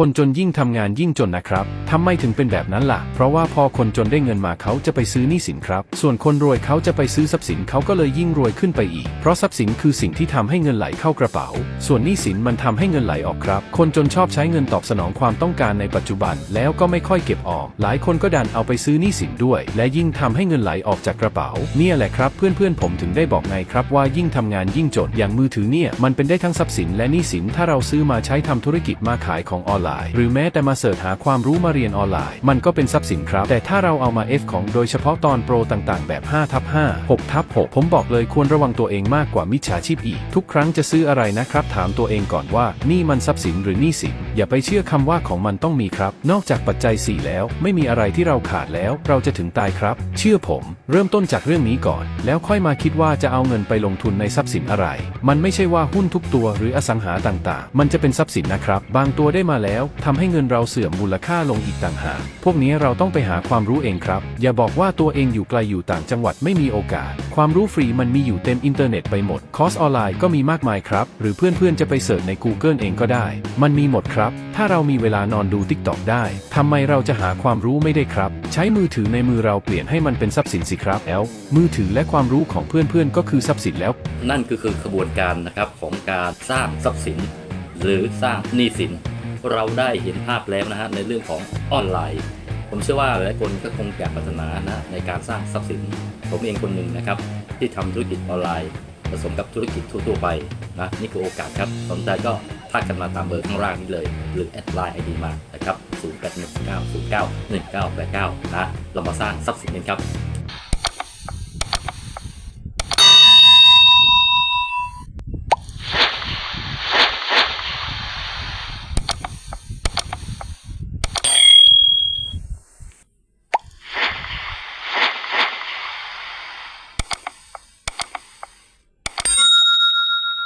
คนจนยิ่งทำงานยิ่งจนนะครับทำไมถึงเป็นแบบนั้นล่ะ เพราะว่าพอคนจนได้เงินมาเขาจะไปซื้อหนี้สินครับ ส่วนคนรวยเขาจะไปซื้อทรัพย์สินเขาก็เลยยิ่งรวยขึ้นไปอีก เพราะทรัพย์สินคือสิ่งที่ทำให้เงินไหลเข้ากระเป๋า ส่วนหนี้สินมันทำให้เงินไหลออกครับ คนจนชอบใช้เงินตอบสนองความต้องการในปัจจุบัน แล้วก็ไม่ค่อยเก็บออม หลายคนก็ดันเอาไปซื้อหนี้สินด้วย และยิ่งทำให้เงินไหลออกจากกระเป๋า เนี่ยแหละครับ เพื่อนๆผมถึงได้บอกไงครับว่ายิ่งทำงานยิ่งจน อย่างมือถือเนี่ยมันเป็นได้ทั้งทรัพย์สินและหนี้สิน ถ้าเราซื้อมาใช้ทำธุรกิจมาขายของออนไลน์ หรือแม้แต่มาเสิร์ชหาความรู้มาเรียนออนไลน์ มันก็เป็นทรัพย์สินครับ แต่ถ้าเราเอามา F ของโดยเฉพาะตอนโปรต่างๆ แบบ5ทับ5 6ทับ6ผมบอกเลยควรระวังตัวเองมากกว่ามิจฉาชีพอีก ทุกครั้งจะซื้ออะไรนะครับ ถามตัวเองก่อนว่านี่มันทรัพย์สินหรือหนี้สิน อย่าไปเชื่อคำว่าของมันต้องมีครับ นอกจากปัจจัย 4 แล้ว ไม่มีอะไรที่เราขาดแล้ว เราจะถึงตายครับ เชื่อผม เริ่มต้นจากเรื่องนี้ก่อน แล้วค่อยมาคิดว่าจะเอาเงินไปลงทุนในทรัพย์สินอะไร มันไม่ใช่ว่าหุ้นทุกตัวหรืออสังหาต่างๆ มันจะเป็นทรัพย์สินนะครับ บางตัวได้มาแล้วทำให้เงินเราเสื่อมมูลค่าลงอีกต่างหากพวกนี้เราต้องไปหาความรู้เองครับ อย่าบอกว่าตัวเองอยู่ไกลอยู่ต่างจังหวัดไม่มีโอกาส ความรู้ฟรีมันมีอยู่เต็มอินเทอร์เน็ตไปหมด คอร์สออนไลน์ก็มีมากมายครับ หรือเพื่อนๆจะไปเสิร์ชใน Google เองก็ได้ มันมีหมดครับ ถ้าเรามีเวลานอนดู TikTok ได้ทำไมเราจะหาความรู้ไม่ได้ครับ ใช้มือถือในมือเราเปลี่ยนให้มันเป็นทรัพย์สินสิครับแล้วมือถือและความรู้ของเพื่อนๆก็คือทรัพย์สินแล้ว นั่นก็คือขบวนการนะครับของการสร้างทรัพย์สิน หรือสร้างหนี้สิน เราได้เห็นภาพแล้วนะฮะในเรื่องของออนไลน์ ผมเชื่อว่าหลายคนก็คงอยากพัฒนานะในการสร้างทรัพย์สิน ผมเองคนหนึ่งนะครับ ที่ทำธุรกิจออนไลน์ ผสมกับธุรกิจทั่วๆไปนะนี่คือโอกาสครับสนใจก็ทักกันมาตามเบอร์ข้างล่างนี้เลย หรือแอดไลน์ไอดีมานะครับ 0819091989 นะเรามาสร้างทรัพย์สินกันครับ